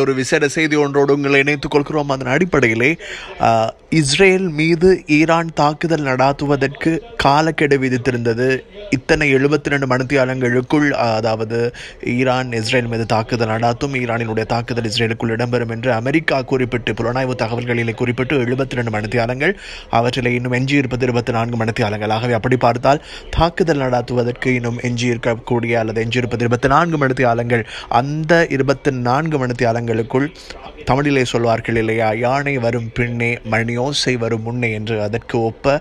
ஒரு விசேட செய்தி ஒன்றோடு உங்களை இணைத்துக் கொள்கிறோம் அதன் அடிப்படையிலே ஆஹ், இஸ்ரேல் மீது ஈரான் தாக்குதல் நடாத்துவதற்கு காலக்கெடு விதித்திருந்தது. இத்தனை எழுபத்தி ரெண்டு மணித்தியாலங்களுக்குள் அதாவது ஈரான் இஸ்ரேல் மீது தாக்குதல் நடாத்தும் ஈரானினுடைய தாக்குதல் இஸ்ரேலுக்குள் இடம்பெறும் என்று அமெரிக்கா குறிப்பிட்டு புலனாய்வு தகவல்களிலே குறிப்பிட்டு எழுபத்தி ரெண்டு மணித்தியாலங்கள் அவற்றில் இன்னும் எஞ்சி இருப்பது இருபத்தி நான்கு மணித்தியாலங்கள். ஆகவே அப்படி பார்த்தால் தாக்குதல் நடாத்துவதற்கு இன்னும் எஞ்சி இருக்கக்கூடிய அல்லது எஞ்சி இருப்பது இருபத்தி நான்கு மணித்தியாலங்கள் அந்த இருபத்தி நான்கு மணித்தியாலங்களுக்குள் தமிழிலே சொல்வார்கள் இல்லையா யானை வரும் பின்னே மணியோசை வரும் முன்னே என்று. அதற்கு ஒப்ப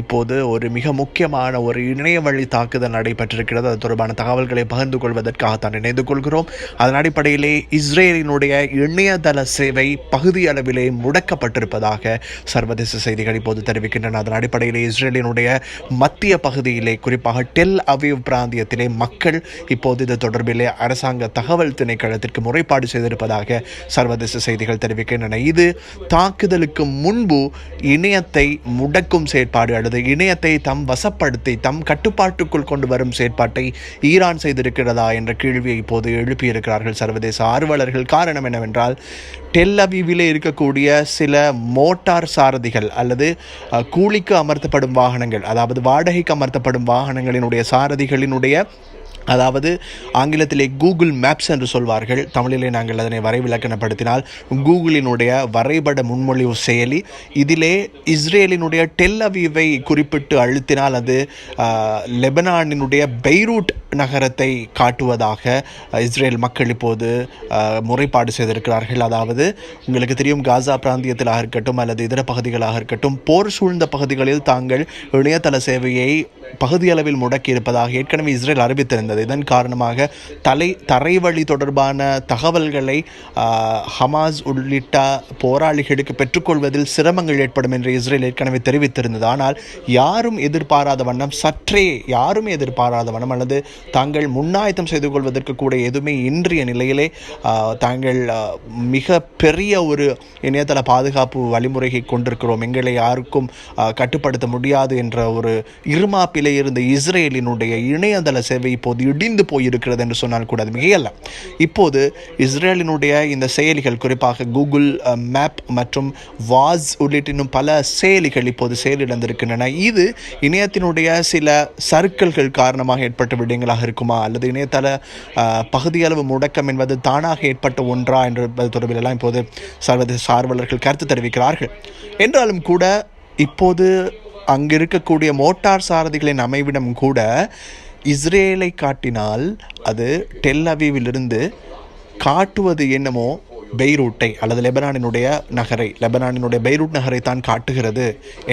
இப்போது ஒரு மிக முக்கியமான ஒரு இணையவழி வழி தாக்குதல் நடைபெற்றிருக்கிறது. அது தொடர்பான தகவல்களை பகிர்ந்து கொள்வதற்காகத்தான் இணைந்து கொள்கிறோம். அதன் அடிப்படையிலே இஸ்ரேலினுடைய இணையதள சேவை பகுதி அளவிலே முடக்கப்பட்டிருப்பதாக சர்வதேச செய்திகள் இப்போது தெரிவிக்கின்றன. அதன் அடிப்படையிலே இஸ்ரேலினுடைய மத்திய பகுதியிலே குறிப்பாக டெல் அவீவ் பிராந்தியத்திலே மக்கள் இப்போது இது தொடர்பிலே அரசாங்க தகவல் திணைக்களத்திற்கு முறைப்பாடு செய்திருப்பதாக சர்வதேச செய்திகள் தெரிவிக்கின்றன. இது தாக்குதலுக்கு முன்பு இணையத்தை முடக்கும் செயற்பாடு அல்லது இணையத்தை தம் வசப்படுத்தி தம் கட்டுப்பாட்டுக்குள் கொண்டு வரும் செயற்பாட்டை ஈரான் செய்திருக்கிறதா என்ற கேள்வியை இப்போது எழுப்பியிருக்கிறார்கள் சர்வதேச ஆர்வலர்கள். காரணம் என்னவென்றால் டெல்லவிவிலே இருக்கக்கூடிய சில மோட்டார் சாரதிகள் அல்லது கூலிக்கு அமர்த்தப்படும் வாகனங்கள் அதாவது வாடகைக்கு அமர்த்தப்படும் வாகனங்களினுடைய சாரதிகளினுடைய அதாவது ஆங்கிலத்திலே கூகுள் மேப்ஸ் என்று சொல்வார்கள். தமிழிலே நாங்கள் அதனை வரைவிலக்கணப்படுத்தினால் கூகுளினுடைய வரைபட முன்மொழிவு செயலி இதிலே இஸ்ரேலினுடைய டெல் அவீவை குறிப்பிட்டு அழுத்தினால் அது லெபனானினுடைய பெய்ரூட் நகரத்தை காட்டுவதாக இஸ்ரேல் மக்கள் இப்போது முறைப்பாடு செய்திருக்கிறார்கள். அதாவது உங்களுக்கு தெரியும் காசா பிராந்தியத்திலாக இருக்கட்டும் அல்லது இதர பகுதிகளாக இருக்கட்டும் போர் சூழ்ந்த பகுதிகளில் தாங்கள் இணையதள சேவையை பகுதியளவில் முடக்கி இருப்பதாக ஏற்கனவே இஸ்ரேல் அறிவித்திருந்தது. இதன் காரணமாக தலை தரைவழி தொடர்பான தகவல்களை ஹமாஸ் உள்ளிட்ட போராளிகளுக்கு பெற்றுக்கொள்வதில் சிரமங்கள் ஏற்படும் என்று இஸ்ரேல் ஏற்கனவே தெரிவித்திருந்தது. ஆனால் யாரும் எதிர்பாராத வண்ணம் சற்றே யாரும் எதிர்பாராத வண்ணம் அல்லது தாங்கள் முன்னாயத்தம் செய்து கொள்வதற்கு கூட எதுவுமே இன்றைய நிலையிலே தாங்கள் மிக பெரிய ஒரு இணையதள பாதுகாப்பு வழிமுறையை கொண்டிருக்கிறோம். எங்களை யாருக்கும் கட்டுப்படுத்த முடியாது என்ற ஒரு இருமாப்பிலே இருந்த இஸ்ரேலினுடைய இணையதள சேவை இப்போது இடிந்து போயிருக்கிறது என்று சொன்னால் கூட அது மிகையல்ல. இப்போது இஸ்ரேலினுடைய இந்த செயலிகள் குறிப்பாக கூகுள் மேப் மற்றும் வாஸ் உள்ளிட்ட இன்னும் பல செயலிகள் இப்போது செயலிழந்திருக்கின்றன. இது இணையத்தினுடைய சில சர்க்கிள்கள் காரணமாக ஏற்பட்ட விடயங்களாக இருக்குமா? அல்லது இணையதள பகுதியளவு முடக்கம் என்பது தானாக ஏற்பட்ட ஒன்றா என்பது தொடர்பில் எல்லாம் இப்போது சர்வதேச ஆர்வலர்கள் கருத்து தெரிவிக்கிறார்கள். என்றாலும் கூட இப்போது அங்கு இருக்கக்கூடிய மோட்டார் சாரதிகளின் அமைவிடம் கூட இஸ்ரேலை காட்டினால் அது டெல் அவீவிலிருந்து காட்டுவது என்னமோ பெய்ரூட்டை அல்லது லெபனானினுடைய நகரை லெபனானினுடைய பெய்ரூட் நகரை தான் காட்டுகிறது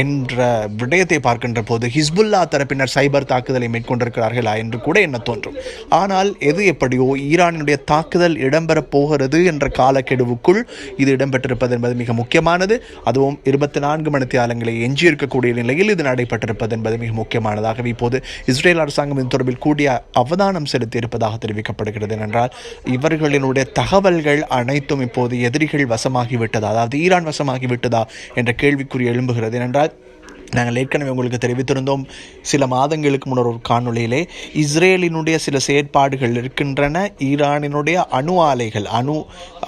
என்ற விடயத்தை பார்க்கின்ற போது ஹிஸ்புல்லா தரப்பினர் சைபர் தாக்குதலை மேற்கொண்டிருக்கிறார்களா என்று கூட என்ன தோன்றும். ஆனால் எது எப்படியோ ஈரானினுடைய தாக்குதல் இடம்பெறப் போகிறது என்ற காலக்கெடுவுக்குள் இது இடம்பெற்றிருப்பது என்பது மிக முக்கியமானது. அதுவும் இருபத்தி நான்கு மணித்தியாலங்களை எஞ்சி எஞ்சியிருக்கக்கூடிய நிலையில் இது நடைபெற்றிருப்பது என்பது மிக முக்கியமானதாகவே இப்போது இஸ்ரேல் அரசாங்கம் இது தொடர்பில் கூடிய அவதானம் செலுத்தி இருப்பதாக தெரிவிக்கப்படுகிறது. என்றால் இவர்களினுடைய தகவல்கள் அனைத்தும் இப்போது எதிரிகள் வசமாகிவிட்டதா? அதாவது ஈரான் வசமாகிவிட்டதா என்ற கேள்விக்குறி எழும்புகிறது. ஏனென்றால் நாங்கள் ஏற்கனவே உங்களுக்கு தெரிவித்திருந்தோம் சில மாதங்களுக்கு முன்னர் ஒரு காணொளியிலே இஸ்ரேலினுடைய சில செயற்பாடுகள் இருக்கின்றன ஈரானினுடைய அணு ஆலைகள் அணு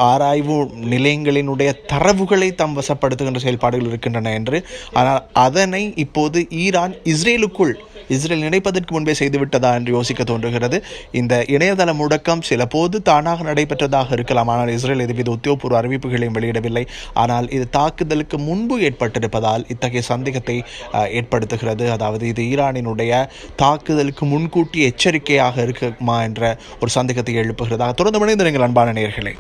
ஆராய்வு நிலையங்களினுடைய தரவுகளை தம் வசப்படுத்துகின்ற செயல்பாடுகள் இருக்கின்றன என்று. ஆனால் அதனை இப்போது ஈரான் இஸ்ரேலுக்குள் இஸ்ரேல் நினைப்பதற்கு முன்பே செய்துவிட்டதா என்று யோசிக்க தோன்றுகிறது. இந்த இணையதள முடக்கம் சில போது தானாக நடைபெற்றதாக இருக்கலாம். ஆனால் இஸ்ரேல் எதுவித உத்தியோகபூர்வ அறிவிப்புகளையும் வெளியிடவில்லை. ஆனால் இது தாக்குதலுக்கு முன்பு ஏற்பட்டிருப்பதால் இத்தகைய சந்தேகத்தை ஏற்படுத்துகிறது. அதாவது இது ஈரானினுடைய தாக்குதலுக்கு முன்கூட்டி எச்சரிக்கையாக இருக்குமா என்ற ஒரு சந்தேகத்தை எழுப்புகிறதாக தொடர்ந்து மனிதர்கள் அன்பான நேர்களை